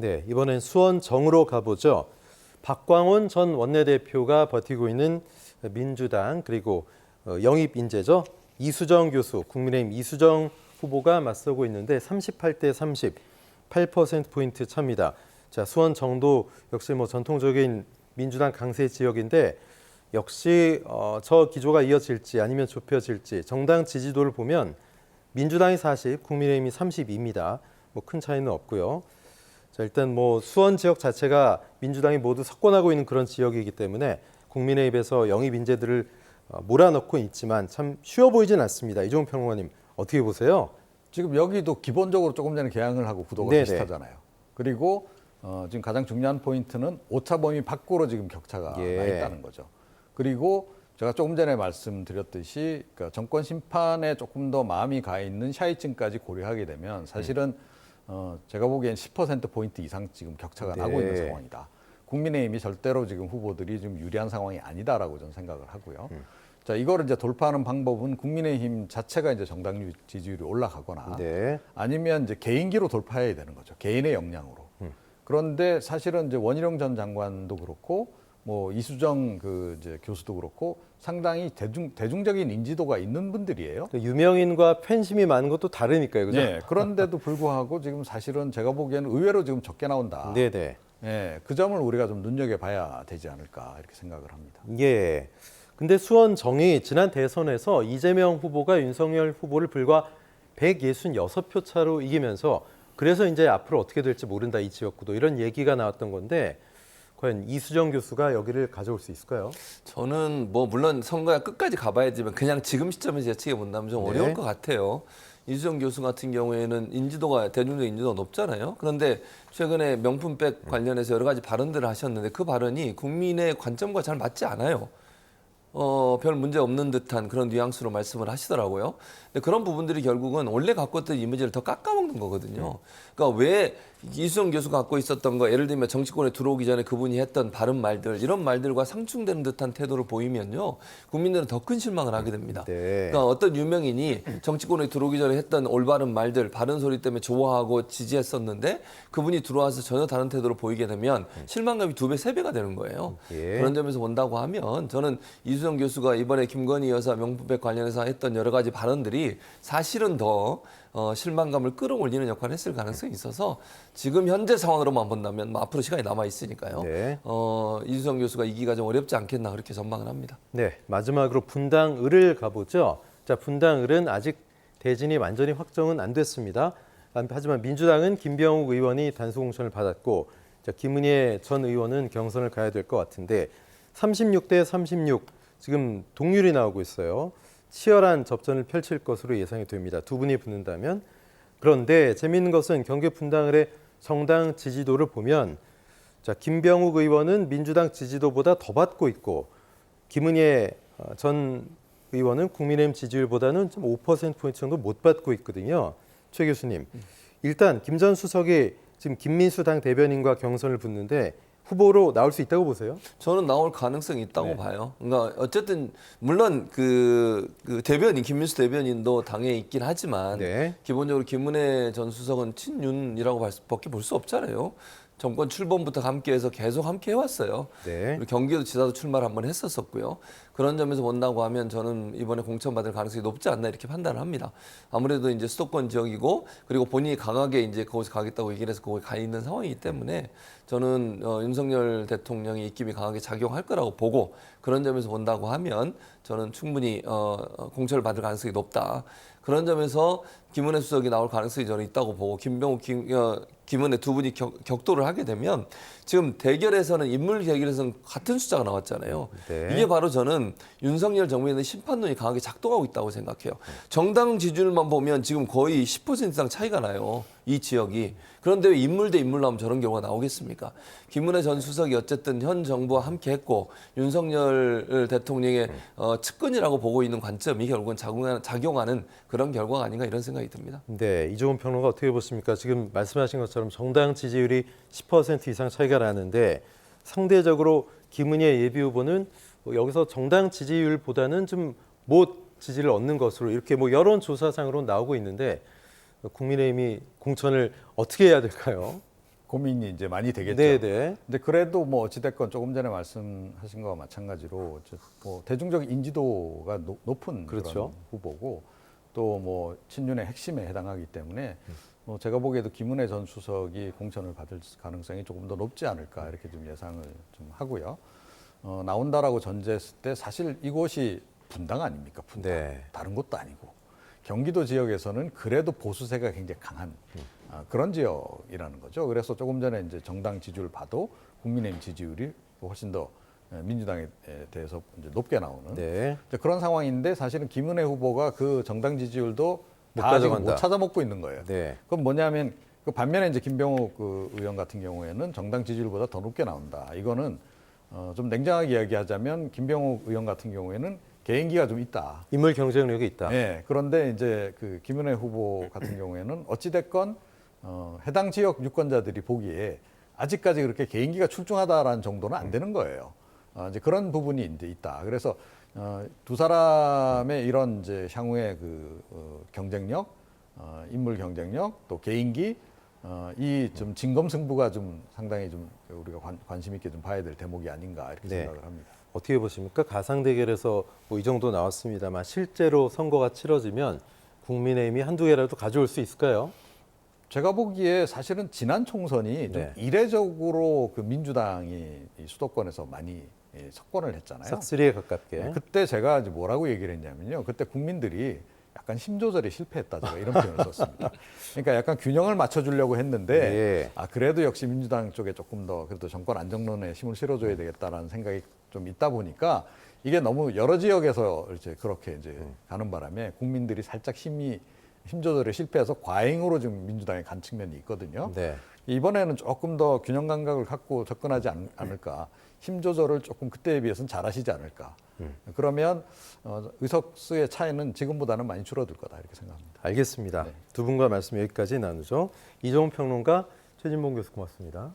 네, 이번엔 수원 정으로 가보죠. 박광원 전 원내대표가 버티고 있는 민주당 그리고 어, 영입 인재죠. 이수정 교수, 국민의힘 이수정 후보가 맞서고 있는데 38대 30, 8% 포인트 차입니다. 자, 수원 정도 역시 뭐 전통적인 민주당 강세 지역인데 역시 어, 저 기조가 이어질지 아니면 좁혀질지 정당 지지도를 보면 민주당이 40, 국민의힘이 32입니다. 뭐 큰 차이는 없고요. 자, 일단 뭐 수원 지역 자체가 민주당이 모두 석권하고 있는 그런 지역이기 때문에 국민의 입에서 영입 인재들을 어, 몰아넣고 있지만 참 쉬워 보이진 않습니다. 이종훈 평론가님 어떻게 보세요? 지금 여기도 기본적으로 조금 전에 개항을 하고 구도가 네네. 비슷하잖아요. 그리고 어, 지금 가장 중요한 포인트는 오차 범위 밖으로 지금 격차가 예. 나 있다는 거죠. 그리고 제가 조금 전에 말씀드렸듯이 그러니까 정권 심판에 조금 더 마음이 가 있는 샤이층까지 고려하게 되면 사실은 어, 제가 보기엔 10% 포인트 이상 지금 격차가 네. 나고 있는 상황이다. 국민의힘이 절대로 지금 후보들이 좀 유리한 상황이 아니다라고 저는 생각을 하고요. 음. 자 이거를 이제 돌파하는 방법은 국민의힘 자체가 이제 정당 유- 지지율이 올라가거나 네. 아니면 이제 개인기로 돌파해야 되는 거죠. 개인의 역량으로. 음. 그런데 사실은 이제 원희룡 전 장관도 그렇고 뭐 이수정 그 이제 교수도 그렇고 상당히 대중 대중적인 인지도가 있는 분들이에요. 그 유명인과 팬심이 많은 것도 다르니까요, 그죠? 예. 그런데도 불구하고 지금 사실은 제가 보기에는 의외로 지금 적게 나온다. 네, 네. 예. 그 점을 우리가 좀 눈여겨 봐야 되지 않을까 이렇게 생각을 합니다. 예. 근데 수원 정이 지난 대선에서 이재명 후보가 윤석열 후보를 불과 166표 차로 이기면서 그래서 이제 앞으로 어떻게 될지 모른다 이 지역구도 이런 얘기가 나왔던 건데 과연 이수정 교수가 여기를 가져올 수 있을까요? 저는 뭐 물론 선거야 끝까지 가봐야지만 그냥 지금 시점에서 예측해 본다면 좀 네. 어려울 것 같아요. 이수정 교수 같은 경우에는 인지도가 대중적 인지도가 높잖아요. 그런데 최근에 명품백 관련해서 여러 가지 발언들을 하셨는데 그 발언이 국민의 관점과 잘 맞지 않아요. 어, 별 문제 없는 듯한 그런 뉘앙스로 말씀을 하시더라고요. 근데 그런 부분들이 결국은 원래 갖고 있던 이미지를 더 깎아먹는 거거든요. 그러니까 왜 이수정 교수가 갖고 있었던 거, 예를 들면 정치권에 들어오기 전에 그분이 했던 바른 말들, 이런 말들과 상충되는 듯한 태도를 보이면요. 국민들은 더 큰 실망을 하게 됩니다. 네. 그러니까 어떤 유명인이 정치권에 들어오기 전에 했던 올바른 말들, 바른 소리 때문에 좋아하고 지지했었는데 그분이 들어와서 전혀 다른 태도를 보이게 되면 실망감이 두 배, 세 배가 되는 거예요. 예. 그런 점에서 본다고 하면 저는 이수정 교수가 이번에 김건희 여사 명품백 관련해서 했던 여러 가지 발언들이 사실은 더 어, 실망감을 끌어올리는 역할을 했을 가능성이 있어서 지금 현재 상황으로만 본다면 뭐 앞으로 시간이 남아 있으니까요. 네. 어, 이수정 교수가 이기가 좀 어렵지 않겠나 그렇게 전망을 합니다. 네, 마지막으로 분당 을을 가보죠. 자, 분당 을은 아직 대진이 완전히 확정은 안 됐습니다. 아, 하지만 민주당은 김병욱 의원이 단수 공천을 받았고, 자, 김은혜 전 의원은 경선을 가야 될 것 같은데 36대 36 지금 동률이 나오고 있어요. 치열한 접전을 펼칠 것으로 예상이 됩니다. 두 분이 붙는다면 그런데 재미있는 것은 경기 분당을의 정당 지지도를 보면 자 김병욱 의원은 민주당 지지도보다 더 받고 있고 김은혜 어, 전 의원은 국민의힘 지지율보다는 좀 5% 포인트 정도 못 받고 있거든요. 최 교수님, 일단 김 전 수석이 지금 김민수 당 대변인과 경선을 붙는데 후보로 나올 수 있다고 보세요? 저는 나올 가능성이 있다고 네. 봐요. 그러니까 어쨌든 물론 그, 그 대변인 김민수 대변인도 당에 있긴 하지만 네. 기본적으로 김은혜 전 수석은 친윤이라고 밖에 볼 수 없잖아요. 정권 출범부터 함께해서 계속 함께 해왔어요. 네. 그리고 경기도 지사도 출마를 한번 했었었고요. 그런 점에서 본다고 하면 저는 이번에 공천받을 가능성이 높지 않나 이렇게 판단을 합니다. 아무래도 이제 수도권 지역이고 그리고 본인이 강하게 이제 거기서 가겠다고 얘기를 해서 거기 가 있는 상황이기 때문에 저는 어, 윤석열 대통령의 입김이 강하게 작용할 거라고 보고 그런 점에서 본다고 하면 저는 충분히 어, 어, 공천을 받을 가능성이 높다. 그런 점에서 김은혜 수석이 나올 가능성이 저는 있다고 보고 김병욱, 김, 어, 김은혜 두 분이 격, 격돌을 하게 되면 지금 대결에서는 인물 대결에서는 같은 숫자가 나왔잖아요. 네. 이게 바로 저는 윤석열 정부에는 심판론이 강하게 작동하고 있다고 생각해요. 정당 지지율만 보면 지금 거의 10% 이상 차이가 나요. 이 지역이. 그런데 왜 인물 대 인물 나오면 저런 경우가 나오겠습니까? 김은혜 전 수석이 어쨌든 현 정부와 함께 했고 윤석열 대통령의 어, 측근이라고 보고 있는 관점이 결국은 작용하는, 작용하는 그런 결과가 아닌가 이런 생각이 듭니다. 네, 이종훈 평론가 어떻게 보십니까? 지금 말씀하신 것처럼 정당 지지율이 10% 이상 차이가 나는데 상대적으로 김은혜 예비 후보는 뭐 여기서 정당 지지율보다는 좀 못 지지를 얻는 것으로 이렇게 뭐 여론 조사상으로 나오고 있는데 국민의힘이 공천을 어떻게 해야 될까요? 고민이 이제 많이 되겠죠. 네, 네. 근데 그래도 뭐 어찌됐건 조금 전에 말씀하신 거와 마찬가지로 저- 뭐 대중적 인지도가 노- 높은 그렇죠. 후보고 또 뭐 친윤의 핵심에 해당하기 때문에 뭐 제가 보기에도 김은혜 전 수석이 공천을 받을 가능성이 조금 더 높지 않을까 이렇게 좀 예상을 좀 하고요. 어, 나온다라고 전제했을 때 사실 이곳이 분당 아닙니까? 분당. 네. 다른 곳도 아니고 경기도 지역에서는 그래도 보수세가 굉장히 강한 아, 그런 지역이라는 거죠. 그래서 조금 전에 이제 정당 지지율 봐도 국민의힘 지지율이 훨씬 더 예, 민주당에 대해서 이제 높게 나오는 네. 그런 상황인데 사실은 김은혜 후보가 그 정당 지지율도 못 다 지금. 못 찾아 먹고 있는 거예요. 네. 그럼 뭐냐면 그 반면에 이제 김병욱 그 의원 같은 경우에는 정당 지지율보다 더 높게 나온다. 이거는 어, 좀 냉정하게 이야기하자면 김병욱 의원 같은 경우에는 개인기가 좀 있다. 인물 경쟁력이 있다. 네. 그런데 이제 그 김은혜 후보 같은 경우에는 어찌 됐건 어, 해당 지역 유권자들이 보기에 아직까지 그렇게 개인기가 출중하다라는 정도는 안 되는 거예요. 어, 이제 그런 부분이 이제 있다. 그래서 어, 두 사람의 이런 이제 향후의 그 어, 경쟁력, 어, 인물 경쟁력, 또 개인기 어, 이좀 진검승부가 좀 상당히 좀 우리가 관, 관심 있게 좀 봐야 될 대목이 아닌가 이렇게 네. 생각을 합니다. 어떻게 보십니까? 가상 대결에서 뭐 이 정도 나왔습니다만 실제로 선거가 치러지면 국민의힘이 한두 개라도 가져올 수 있을까요? 제가 보기에 사실은 지난 총선이 좀 네. 이례적으로 그 민주당이 이 수도권에서 많이 예, 석권을 했잖아요. 싹쓸이에 가깝게. 네, 그때 제가 이제 뭐라고 얘기를 했냐면요. 그때 국민들이 약간 힘 조절에 실패했다 제가 이런 표현을 썼습니다. 그러니까 약간 균형을 맞춰주려고 했는데 예. 아 그래도 역시 민주당 쪽에 조금 더 그래도 정권 안정론에 힘을 실어줘야 되겠다라는 생각이 좀 있다 보니까 이게 너무 여러 지역에서 이제 그렇게 이제 음. 가는 바람에 국민들이 살짝 힘이 힘 조절에 실패해서 과잉으로 지금 민주당에 간 측면이 있거든요. 네. 이번에는 조금 더 균형 감각을 갖고 접근하지 않, 않을까. 힘 조절을 조금 그때에 비해서는 잘하시지 않을까. 그러면 어, 의석수의 차이는 지금보다는 많이 줄어들 거다 이렇게 생각합니다. 알겠습니다. 네. 두 분과 말씀 여기까지 나누죠. 이종훈 평론가, 최진봉 교수 고맙습니다.